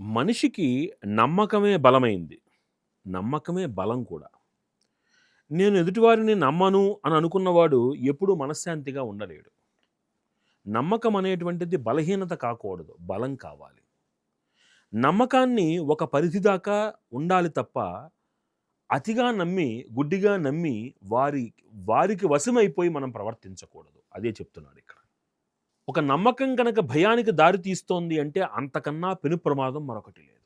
మనిషికి నమ్మకమే బలమైంది. నమ్మకమే బలం కూడా. నేను ఎదుటివారిని నమ్మను అని అనుకున్నవాడు ఎప్పుడూ మనశ్శాంతిగా ఉండలేడు. నమ్మకం అనేటువంటిది బలహీనత కాకూడదు. బలం కావాలి. నమ్మకాన్ని ఒక పరిధి దాకా ఉండాలి తప్ప, అతిగా నమ్మి, గుడ్డిగా నమ్మి వారి వారికి వశమైపోయి మనం ప్రవర్తించకూడదు. అదే చెప్తున్నాడిక్కడ. ఒక నమ్మకం కనుక భయానికి దారి తీస్తోంది అంటే అంతకన్నా పెను ప్రమాదం మరొకటి లేదు.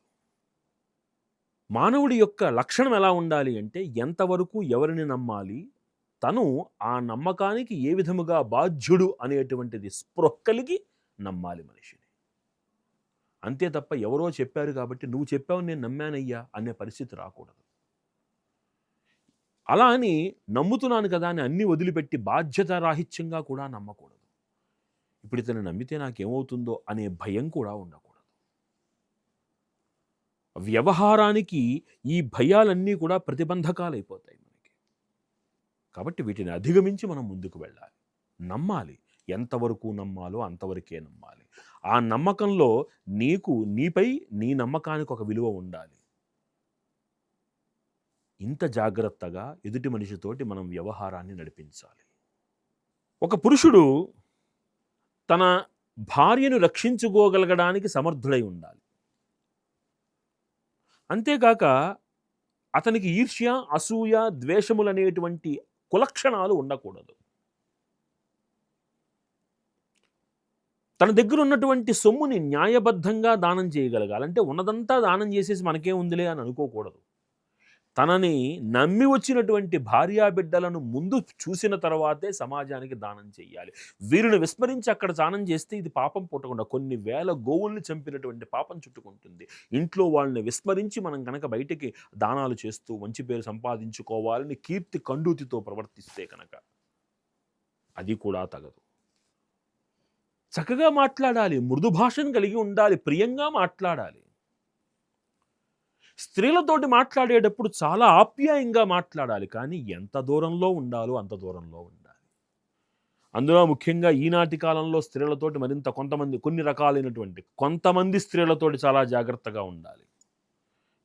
మానవుడి యొక్క లక్షణం ఎలా ఉండాలి అంటే ఎంతవరకు ఎవరిని నమ్మాలి? తను ఆ నమ్మకానికి ఏ విధముగా బాధ్యుడు అనేటువంటిది స్పృహ కలిగి నమ్మాలి మనిషిని. అంతే తప్ప ఎవరో చెప్పారు కాబట్టి నువ్వు చెప్పావు నేను నమ్మానయ్యా అనే పరిస్థితి రాకూడదు. అలా అని నమ్ముతున్నాను కదా అని అన్నీ వదిలిపెట్టి బాధ్యత రాహిత్యంగా కూడా నమ్మకూడదు. ఇప్పుడు ఇతను నమ్మితే నాకేమవుతుందో అనే భయం కూడా ఉండకూడదు. వ్యవహారానికి ఈ భయాలన్నీ కూడా ప్రతిబంధకాలైపోతాయి మనకి. కాబట్టి వీటిని అధిగమించి మనం ముందుకు వెళ్ళాలి. నమ్మాలి. ఎంతవరకు నమ్మాలో అంతవరకే నమ్మాలి. ఆ నమ్మకంలో నీకు నీపై నీ నమ్మకానికి ఒక విలువ ఉండాలి. ఇంత జాగ్రత్తగా ఎదుటి మనిషితోటి మనం వ్యవహారాన్ని నడిపించాలి. ఒక పురుషుడు తన భార్యను రక్షించుకోగలగడానికి సమర్థుడై ఉండాలి. అంతేకాక అతనికి ఈర్ష్య, అసూయ, ద్వేషములనేటువంటి కులక్షణాలు ఉండకూడదు. తన దగ్గర ఉన్నటువంటి సొమ్ముని న్యాయబద్ధంగా దానం చేయగలగాలి. అంటే ఉన్నదంతా దానం చేసేసి మనకే ఉందిలే అని అనుకోకూడదు. తనని నమ్మి వచ్చినటువంటి భార్యాబిడ్డలను ముందు చూసిన తర్వాతే సమాజానికి దానం చేయాలి. వీరిని విస్మరించి అక్కడ దానం చేస్తే ఇది పాపం పుట్టకుండా కొన్ని వేల గోవుల్ని చంపినటువంటి పాపం చుట్టుకుంటుంది. ఇంట్లో వాళ్ళని విస్మరించి మనం కనుక బయటికి దానాలు చేస్తూ మంచి పేరు సంపాదించుకోవాలని కీర్తి కండూతితో ప్రవర్తిస్తే కనుక అది కూడా తగదు. చక్కగా మాట్లాడాలి. మృదు భాషను కలిగి ఉండాలి. ప్రియంగా మాట్లాడాలి. స్త్రీలతోటి మాట్లాడేటప్పుడు చాలా ఆప్యాయంగా మాట్లాడాలి. కానీ ఎంత దూరంలో ఉండాలో అంత దూరంలో ఉండాలి. అందులో ముఖ్యంగా ఈనాటి కాలంలో స్త్రీలతోటి మరింత కొంతమంది కొన్ని రకాలైనటువంటి కొంతమంది స్త్రీలతోటి చాలా జాగ్రత్తగా ఉండాలి.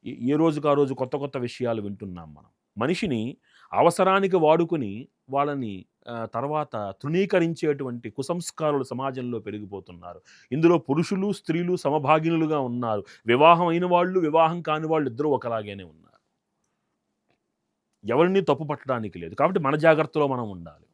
ఏ రోజుకు ఆ రోజు కొత్త కొత్త విషయాలు వింటున్నాం మనం. మనిషిని అవసరానికి వాడుకొని వాళ్ళని తర్వాత తృణీకరించేటువంటి కుసంస్కారులు సమాజంలో పెరిగిపోతున్నారు. ఇందులో పురుషులు, స్త్రీలు సమభాగినులుగా ఉన్నారు. వివాహం అయిన వాళ్ళు, వివాహం కాని వాళ్ళు ఇద్దరూ ఒకలాగానే ఉన్నారు. ఎవరిని తప్పు పట్టడానికి లేదు. కాబట్టి మన జాగ్రత్తలో మనం ఉండాలి.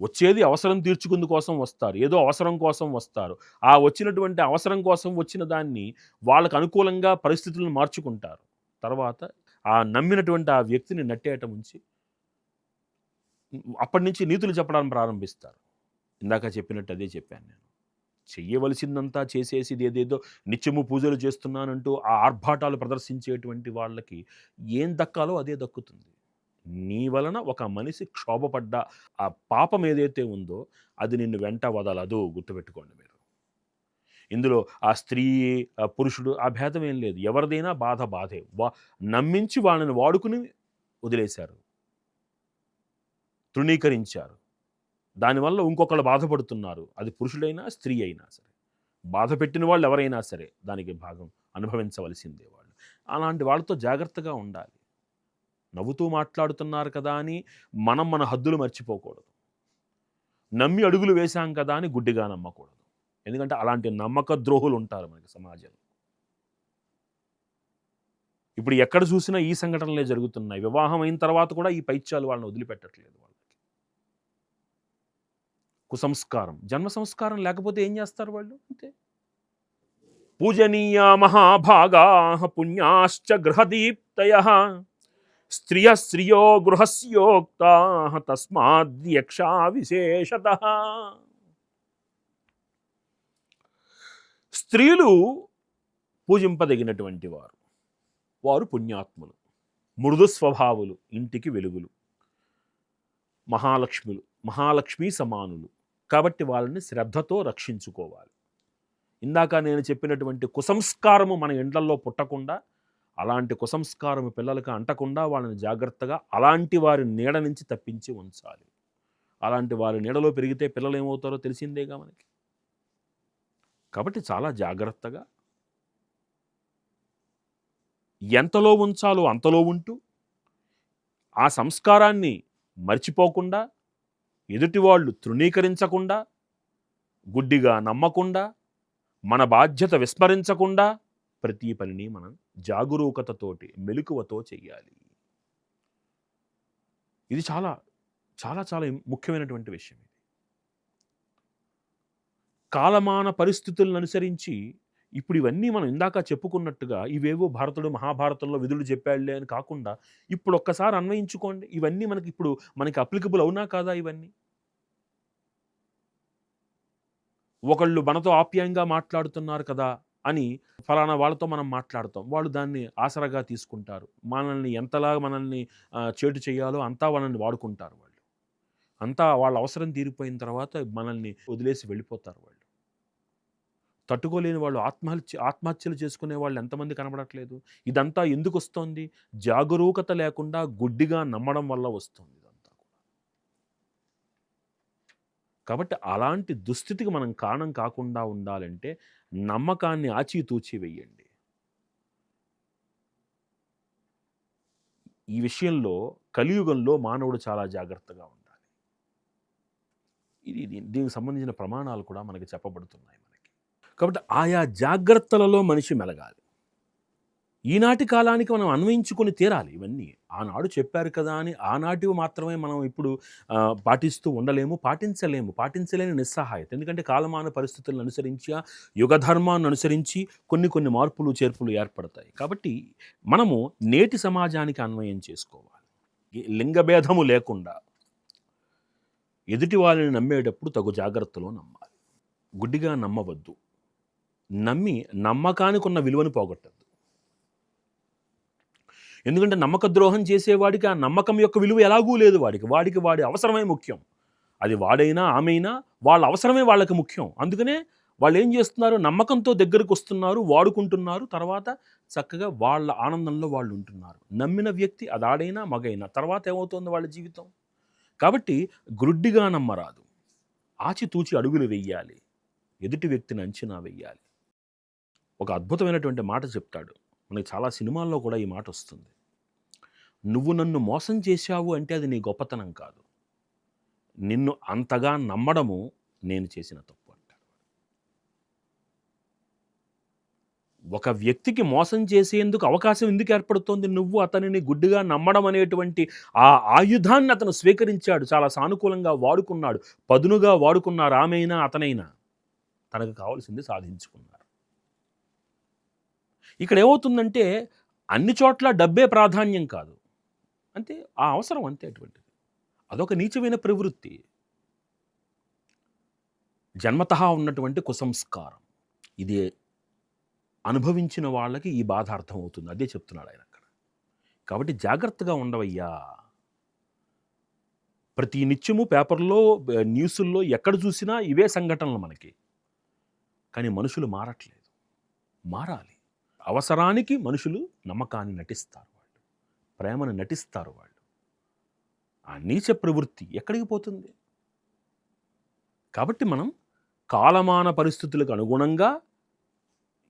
వచ్చేది అవసరం తీర్చుకుందు కోసం వస్తారు. ఏదో అవసరం కోసం వస్తారు. ఆ వచ్చినటువంటి అవసరం కోసం వచ్చిన దాన్ని వాళ్ళకు అనుకూలంగా పరిస్థితులను మార్చుకుంటారు. తర్వాత ఆ నమ్మినటువంటి ఆ వ్యక్తిని నట్టేట ముంచి అప్పటి నుంచి నీతులు చెప్పడం ప్రారంభిస్తారు. ఇందాక చెప్పినట్టు అదే చెప్పాను నేను. చెయ్యవలసిందంతా చేసేసి ఏదేదో నిత్యము పూజలు చేస్తున్నానంటూ ఆ ఆర్భాటాలు ప్రదర్శించేటువంటి వాళ్ళకి ఏం దక్కాలో అదే దక్కుతుంది. నీ వలన ఒక మనిషి క్షోభపడ్డ ఆ పాపం ఏదైతే ఉందో అది నిన్ను వెంట వదలదు గుర్తుపెట్టుకోండి మీరు. ఇందులో ఆ స్త్రీ, ఆ పురుషుడు ఆ భేదం ఏం లేదు. ఎవరిదైనా బాధ బాధే. వా నమ్మించి వాళ్ళని వాడుకుని వదిలేశారు. తృణీకరించారు. దానివల్ల ఇంకొకళ్ళు బాధపడుతున్నారు. అది పురుషుడైనా, స్త్రీ అయినా సరే. బాధ పెట్టిన వాళ్ళు ఎవరైనా సరే దానికి భాగం అనుభవించవలసిందే వాళ్ళు. అలాంటి వాళ్ళతో జాగ్రత్తగా ఉండాలి. నవ్వుతూ మాట్లాడుతున్నారు కదా అని మనం మన హద్దులు మర్చిపోకూడదు. నమ్మి అడుగులు వేశాం కదా అని గుడ్డిగా నమ్మకూడదు. ఎందుకంటే అలాంటి నమ్మక ద్రోహులు ఉంటారు మనకి సమాజంలో. ఇప్పుడు ఎక్కడ చూసినా ఈ సంఘటనలే జరుగుతున్నాయి. వివాహం అయిన తర్వాత కూడా ఈ పైత్యాలు వాళ్ళని వదిలిపెట్టట్లేదు వాళ్ళకి. కుసంస్కారం. జన్మ సంస్కారం లేకపోతే ఏం చేస్తారు వాళ్ళు? అంతే. పూజనీయా మహాభాగా పుణ్యాశ్చ గృహదీప్తయ స్త్రియ శ్రియో తస్మాద్ తస్మాద్యక్షా విశేషత స్త్రీలు పూజింపదగినటువంటి వారు. వారు పుణ్యాత్ములు. మృదు స్వభావులు. ఇంటికి వెలుగులు. మహాలక్ష్ములు. మహాలక్ష్మీ సమానులు. కాబట్టి వాళ్ళని శ్రద్ధతో రక్షించుకోవాలి. ఇందాక నేను చెప్పినటువంటి కుసంస్కారము మన ఇండ్లల్లో పుట్టకుండా అలాంటి కుసంస్కారము పిల్లలకు అంటకుండా వాళ్ళని జాగ్రత్తగా అలాంటి వారి నీడ నుంచి తప్పించి ఉంచాలి. అలాంటి వారి నీడలో పెరిగితే పిల్లలు ఏమవుతారో తెలిసిందేగా మనకి. కాబట్టి చాలా జాగ్రత్తగా ఎంతలో ఉంచాలో అంతలో ఉంటూ ఆ సంస్కారాన్ని మర్చిపోకుండా ఎదుటివాళ్ళు తృణీకరించకుండా గుడ్డిగా నమ్మకుండా మన బాధ్యత విస్మరించకుండా ప్రతి పనిని మనం జాగరూకతతోటి మెలకువతో చెయ్యాలి. ఇది చాలా చాలా చాలా ముఖ్యమైనటువంటి విషయం ఇది. కాలమాన పరిస్థితులను అనుసరించి ఇప్పుడు ఇవన్నీ మనం ఇందాక చెప్పుకున్నట్టుగా ఇవేవో భారతుడు మహాభారతంలో విధులు చెప్పాడులే అని కాకుండా ఇప్పుడు ఒక్కసారి అన్వయించుకోండి. ఇవన్నీ మనకి ఇప్పుడు మనకి అప్లికబుల్ అవునా కాదా ఇవన్నీ? ఒకళ్ళు మనతో ఆప్యాయంగా మాట్లాడుతున్నారు కదా అని ఫలానా వాళ్ళతో మనం మాట్లాడతాం. వాళ్ళు దాన్ని ఆసరాగా తీసుకుంటారు. మనల్ని ఎంతలా మనల్ని చేటు చేయాలో అంతా వాళ్ళని వాడుకుంటారు వాళ్ళు. అంతా వాళ్ళ అవసరం తీరిపోయిన తర్వాత మనల్ని వదిలేసి వెళ్ళిపోతారు వాళ్ళు. తట్టుకోలేని వాళ్ళు ఆత్మహత్య ఆత్మహత్యలు చేసుకునే వాళ్ళు ఎంతమంది కనబడట్లేదు? ఇదంతా ఎందుకు వస్తోంది? జాగరూకత లేకుండా గుడ్డిగా నమ్మడం వల్ల వస్తుంది ఇదంతా కూడా. కాబట్టి అలాంటి దుస్థితికి మనం కారణం కాకుండా ఉండాలంటే నమ్మకాన్ని ఆచితూచి వెయ్యండి. ఈ విషయంలో కలియుగంలో మానవుడు చాలా జాగ్రత్తగా ఉండాలి. ఇది ఇది- దీనికి సంబంధించిన ప్రమాణాలు కూడా మనకి చెప్పబడుతున్నాయి మనకి. కాబట్టి ఆయా జాగ్రత్తలలో మనిషి మెలగాలి. ఈనాటి కాలానికి మనం అన్వయించుకొని తీరాలి ఇవన్నీ. ఆనాడు చెప్పారు కదా అని ఆనాటివి మాత్రమే మనం ఇప్పుడు పాటిస్తూ ఉండలేము పాటించలేము పాటించలేని నిస్సహాయత. ఎందుకంటే కాలమాన పరిస్థితులను అనుసరించి యుగధర్మాన్ని అనుసరించి కొన్ని కొన్ని మార్పులు చేర్పులు ఏర్పడతాయి. కాబట్టి మనము నేటి సమాజానికి అన్వయం చేసుకోవాలి. లింగభేదము లేకుండా ఎదుటి వాళ్ళని నమ్మేటప్పుడు తగు జాగ్రత్తలో నమ్మాలి. గుడ్డిగా నమ్మవద్దు. నమ్మి నమ్మకానికి ఉన్న విలువను పోగొట్టద్దు. ఎందుకంటే నమ్మక ద్రోహం చేసేవాడికి ఆ నమ్మకం యొక్క విలువ ఎలాగూ లేదు వాడికి. వాడికి వాడి అవసరమే ముఖ్యం. అది వాడైనా ఆమెైనా వాళ్ళ అవసరమే వాళ్ళకి ముఖ్యం. అందుకనే వాళ్ళు ఏం చేస్తున్నారు? నమ్మకంతో దగ్గరకు వస్తున్నారు వాడుకుంటున్నారు. తర్వాత చక్కగా వాళ్ళ ఆనందంలో వాళ్ళు ఉంటున్నారు. నమ్మిన వ్యక్తి అది ఆడైనా మగైనా. తర్వాత ఏమవుతుంది వాళ్ళ జీవితం? కాబట్టి గ్రుడ్డిగా నమ్మరాదు. ఆచితూచి అడుగులు వెయ్యాలి ఎదుటి వ్యక్తిని అంచనా వెయ్యాలి ఒక అద్భుతమైనటువంటి మాట చెప్తాడు. మనకి చాలా సినిమాల్లో కూడా ఈ మాట వస్తుంది. నువ్వు నన్ను మోసం చేశావు అంటే అది నీ గొప్పతనం కాదు. నిన్ను అంతగా నమ్మడము నేను చేసిన తప్పు అంటాడు. ఒక వ్యక్తికి మోసం చేసేందుకు అవకాశం ఎందుకు ఏర్పడుతోంది? నువ్వు అతనిని గుడ్డిగా నమ్మడం అనేటువంటి ఆ ఆయుధాన్ని అతను స్వీకరించాడు. చాలా సానుకూలంగా వాడుకున్నాడు. పదునుగా వాడుకున్నారు ఆమెనా అతనైనా తనకు కావాల్సింది సాధించుకున్నారు. ఇక్కడ ఏమవుతుందంటే అన్ని చోట్ల డబ్బే ప్రాధాన్యం కాదు. అంటే ఆ అవసరం అంతే అటువంటిది. అదొక నీచమైన ప్రవృత్తి. జన్మత ఉన్నటువంటి కుసంస్కారం. ఇది అనుభవించిన వాళ్ళకి ఈ బాధ అర్థమవుతుంది. అదే చెప్తున్నాడు ఆయన అక్కడ. కాబట్టి జాగ్రత్తగా ఉండవయ్యా. ప్రతి నిత్యము పేపర్లో న్యూస్ల్లో న్యూసుల్లో ఎక్కడ చూసినా ఇవే సంఘటనలు మనకి. కానీ మనుషులు మారట్లేదు. మారాలి. అవసరానికి మనుషులు నమ్మకాన్ని నటిస్తారు వాళ్ళు. ప్రేమను నటిస్తారు వాళ్ళు. ఆ నీచ ప్రవృత్తి ఎక్కడికి పోతుంది? కాబట్టి మనం కాలమాన పరిస్థితులకు అనుగుణంగా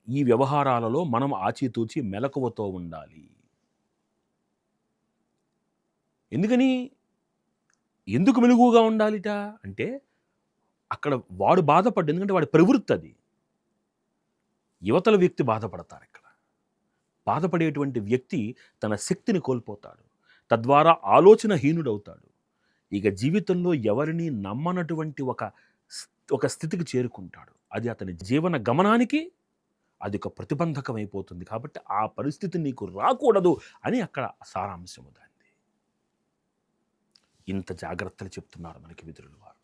ఈ వ్యవహారాలలో మనం ఆచితూచి మెలకువతో ఉండాలి. ఎందుకని? ఎందుకు మెలుగుగా ఉండాలిట? అంటే అక్కడ వాడు బాధపడ్డు. ఎందుకంటే వాడి ప్రవృత్తి అది యువతల వ్యక్తి బాధపడతారు ఇక్కడ. బాధపడేటువంటి వ్యక్తి తన శక్తిని కోల్పోతాడు. తద్వారా ఆలోచనహీనుడవుతాడు. ఇక జీవితంలో ఎవరిని నమ్మనటువంటి ఒక ఒక స్థితికి చేరుకుంటాడు. అది అతని జీవన గమనానికి అది ఒక ప్రతిబంధకం అయిపోతుంది కాబట్టి ఆ పరిస్థితి నీకు రాకూడదు అని అక్కడ సారాంశము దాన్ని ఇంత జాగ్రత్తలు చెప్తున్నారు మనకి విధులు వారు